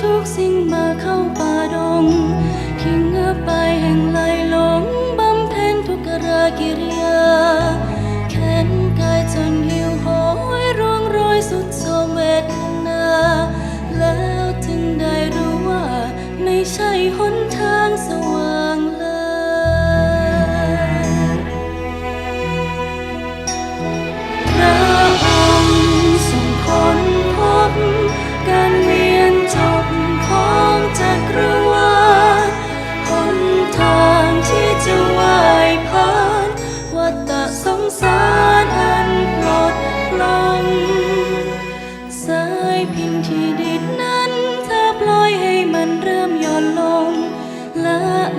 ทุกสิ่งมาเข้าป่าดง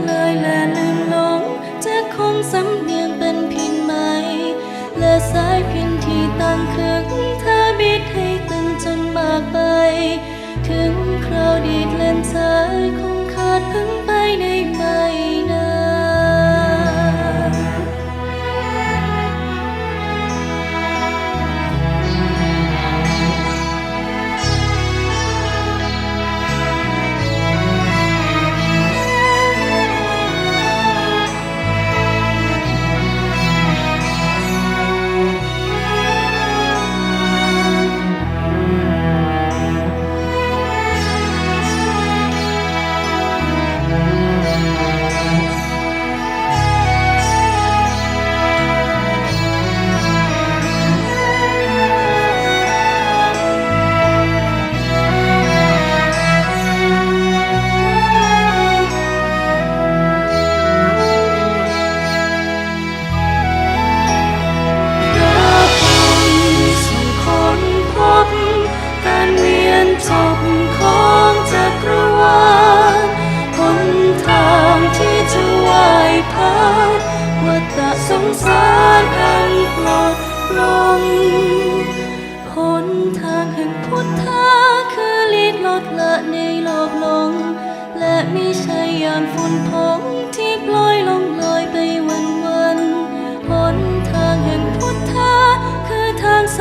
ngợi lời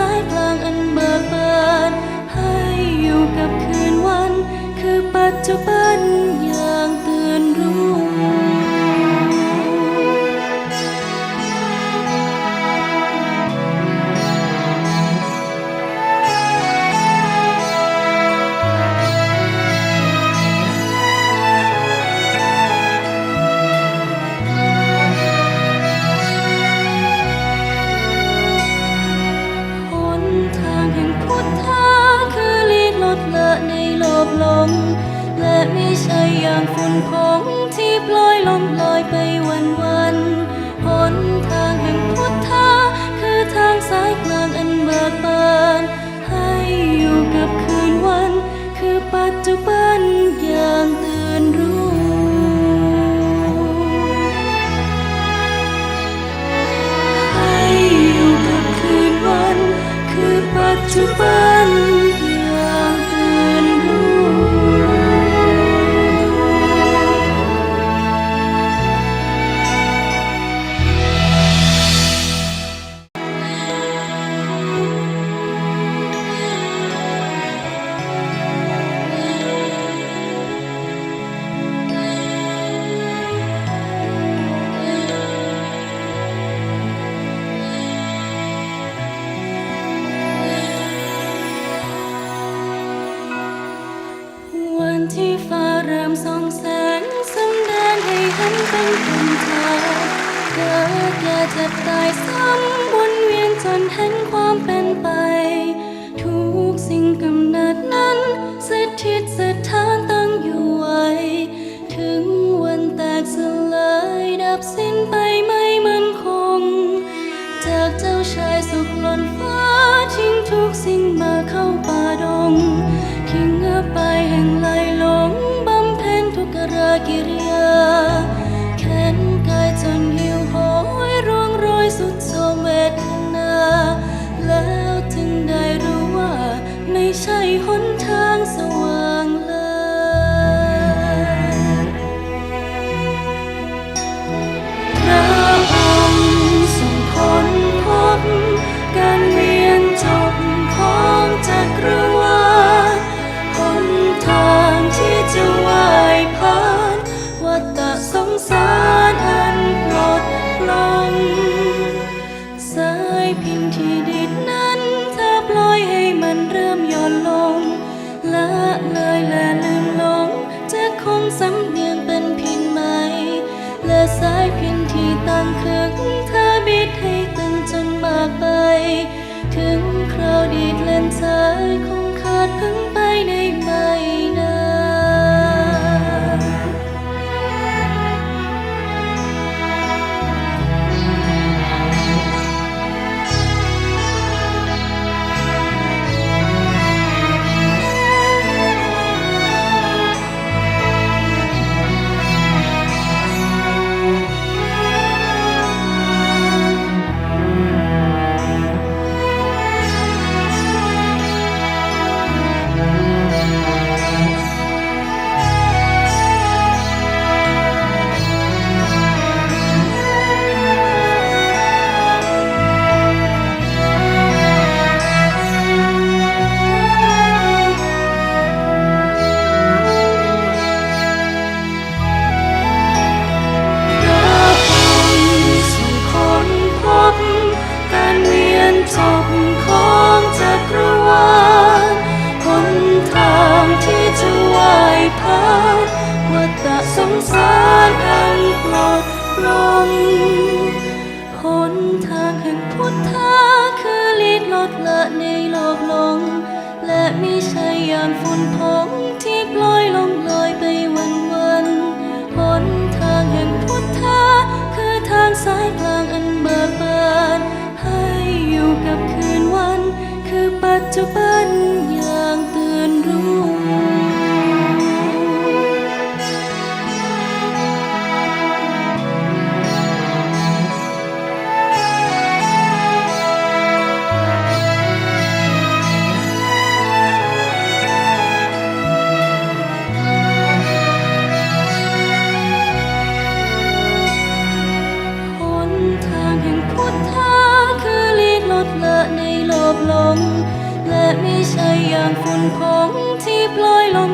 ายกลางอันเบิกบานให้อยู่กับคืนวัน คือปัจจุบัน ฉันเป็นคนเธอกิดแก่เจ็บตายซ้ำวนเวียนจนเห็นความเป็นไป ทุกสิ่งกำเนิดนั้นสถิตสถานตั้งอยู่ไว้ ถึงวันแตกสลายดับสิ้นไปไม่มั่นคง จากเจ้าชายสุขล้นฟ้าทิ้งทุกสิ่งมาเข้าป่าดงทิ้งเงือไปแห่งไหลหลงบำเพ็ญทุกรากิริ บลง และไม่ใช่อย่างฝุ่นผงที่ปล่อยลง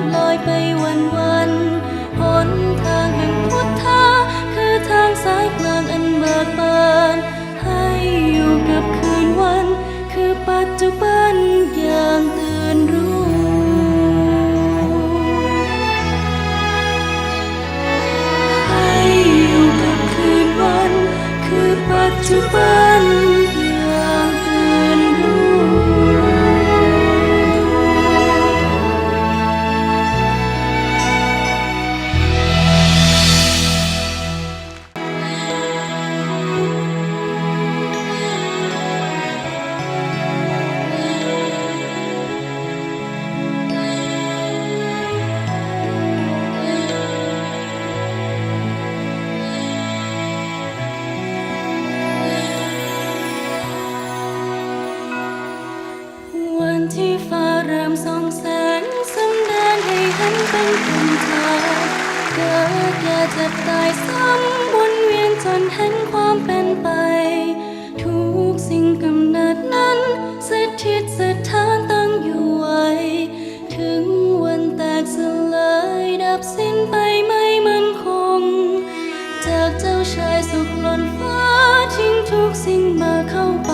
cold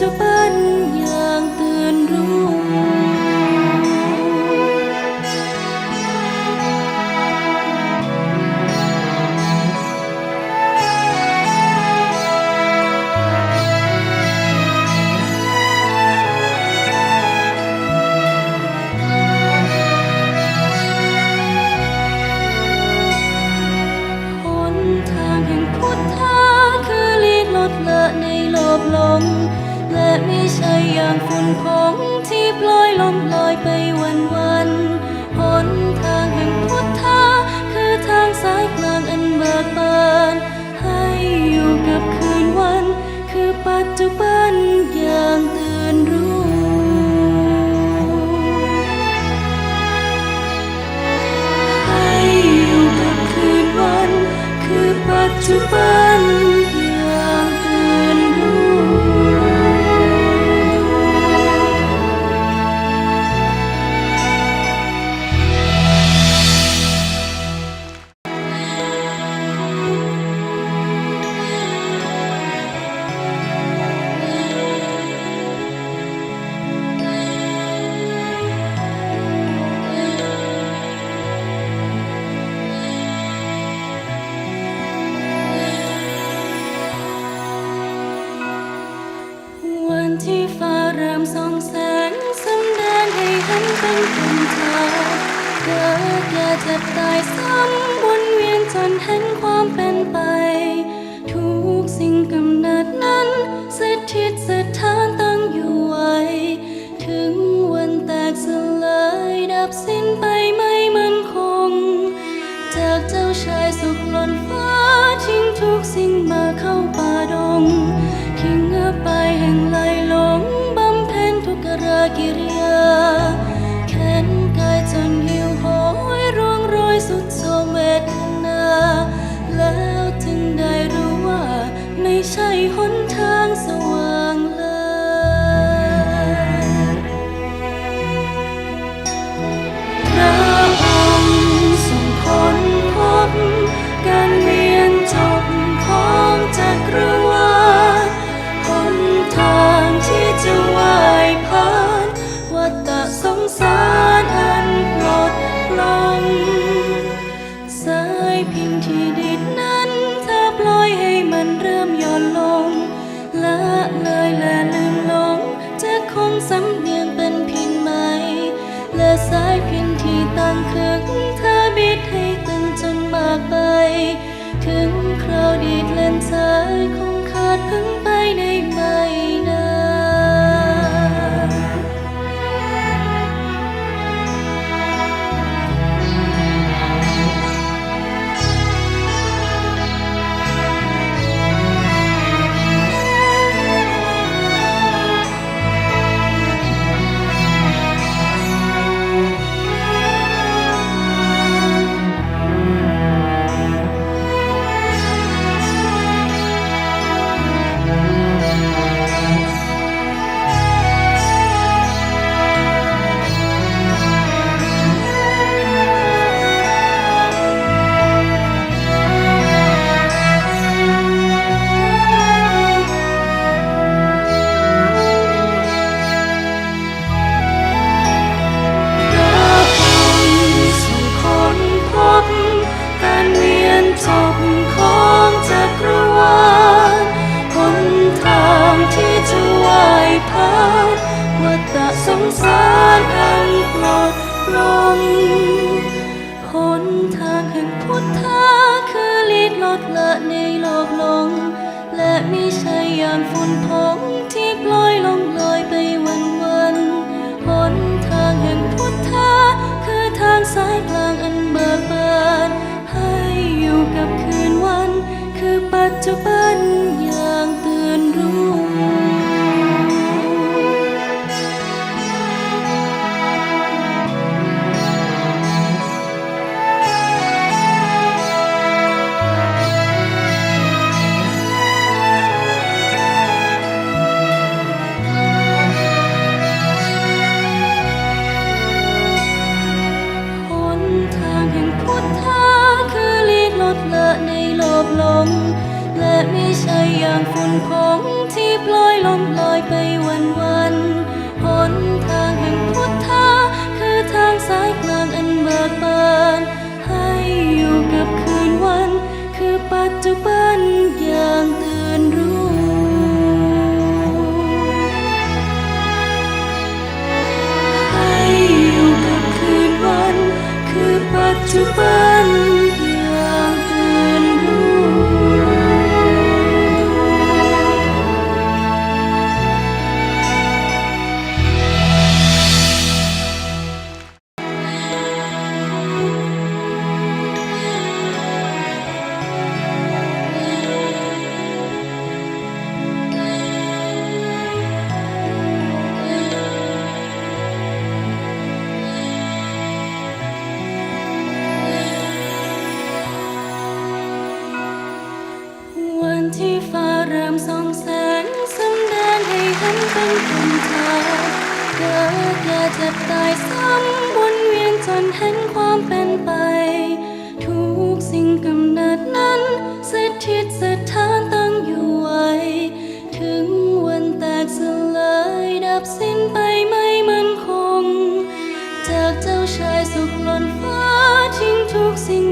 to. ฉันเป็นคนเธอเธอแก่เจ็บตายซ้ำวนเวียนจนเห็นความเป็นไป ทุกสิ่งกำเนิดนั้นสถิตสถานตั้งอยู่ไว้ ถึงวันแตกสลายดับสิ้นไปไม่มั่นคง จากเจ้าชายสุขหล่นฟ้าทิ้งทุกสิ่งมาเข้าป่าดงทิ้งเงไปแห่งไหลหลงบำเพ็ญทุกรกิริ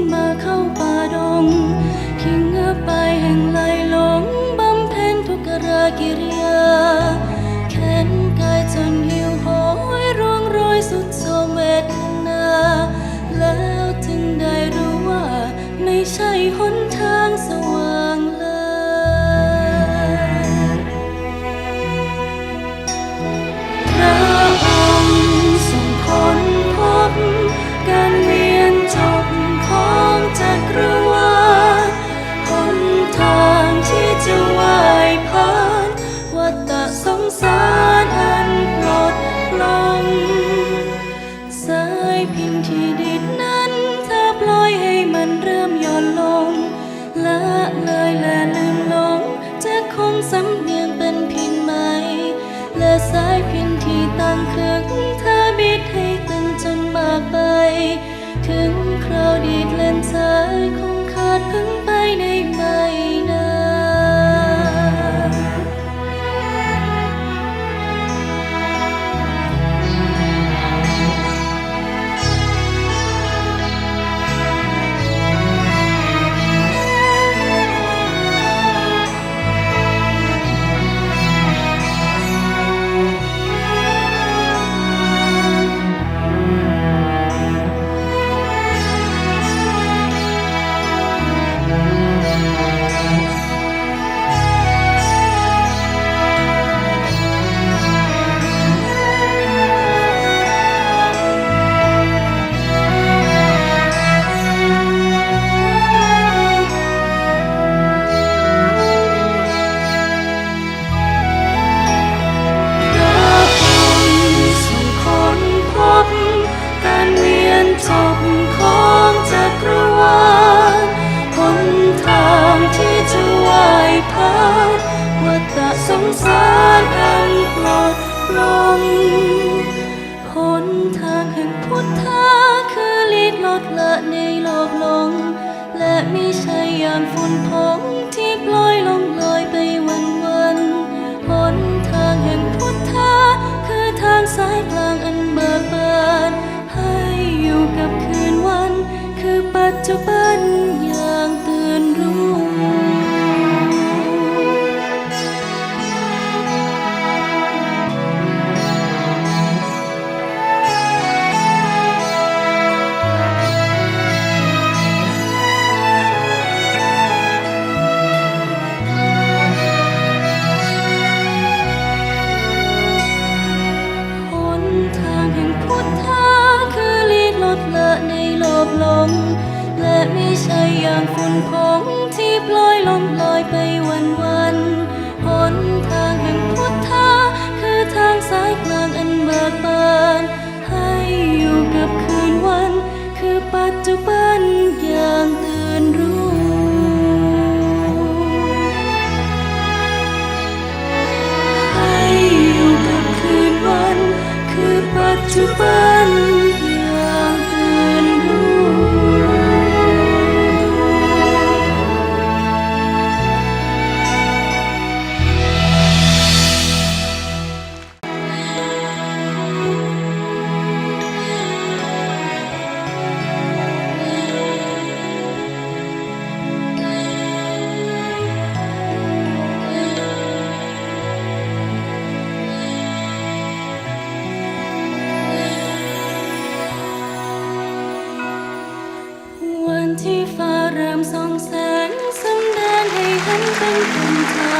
马靠吧。 จะเป็น จุบันอย่างตื่นรู้ ให้อยู่กับคืนวันคือปัจจุบัน เป็นคนเธอ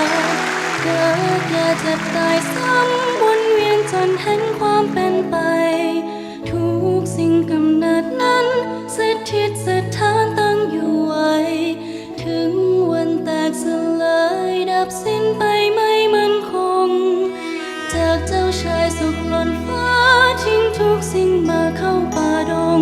เธอแก่เจ็บตายซ้ำวนเวียนจนเห็นความเป็นไป ทุกสิ่งกำเนิดนั้นสถิตสถานตั้งอยู่ไว้ ถึงวันแตกสลายดับสิ้นไปไม่มันคง จากเจ้าชายสุขหล่นฟ้าทิ้งทุกสิ่งมาเข้าป่าดง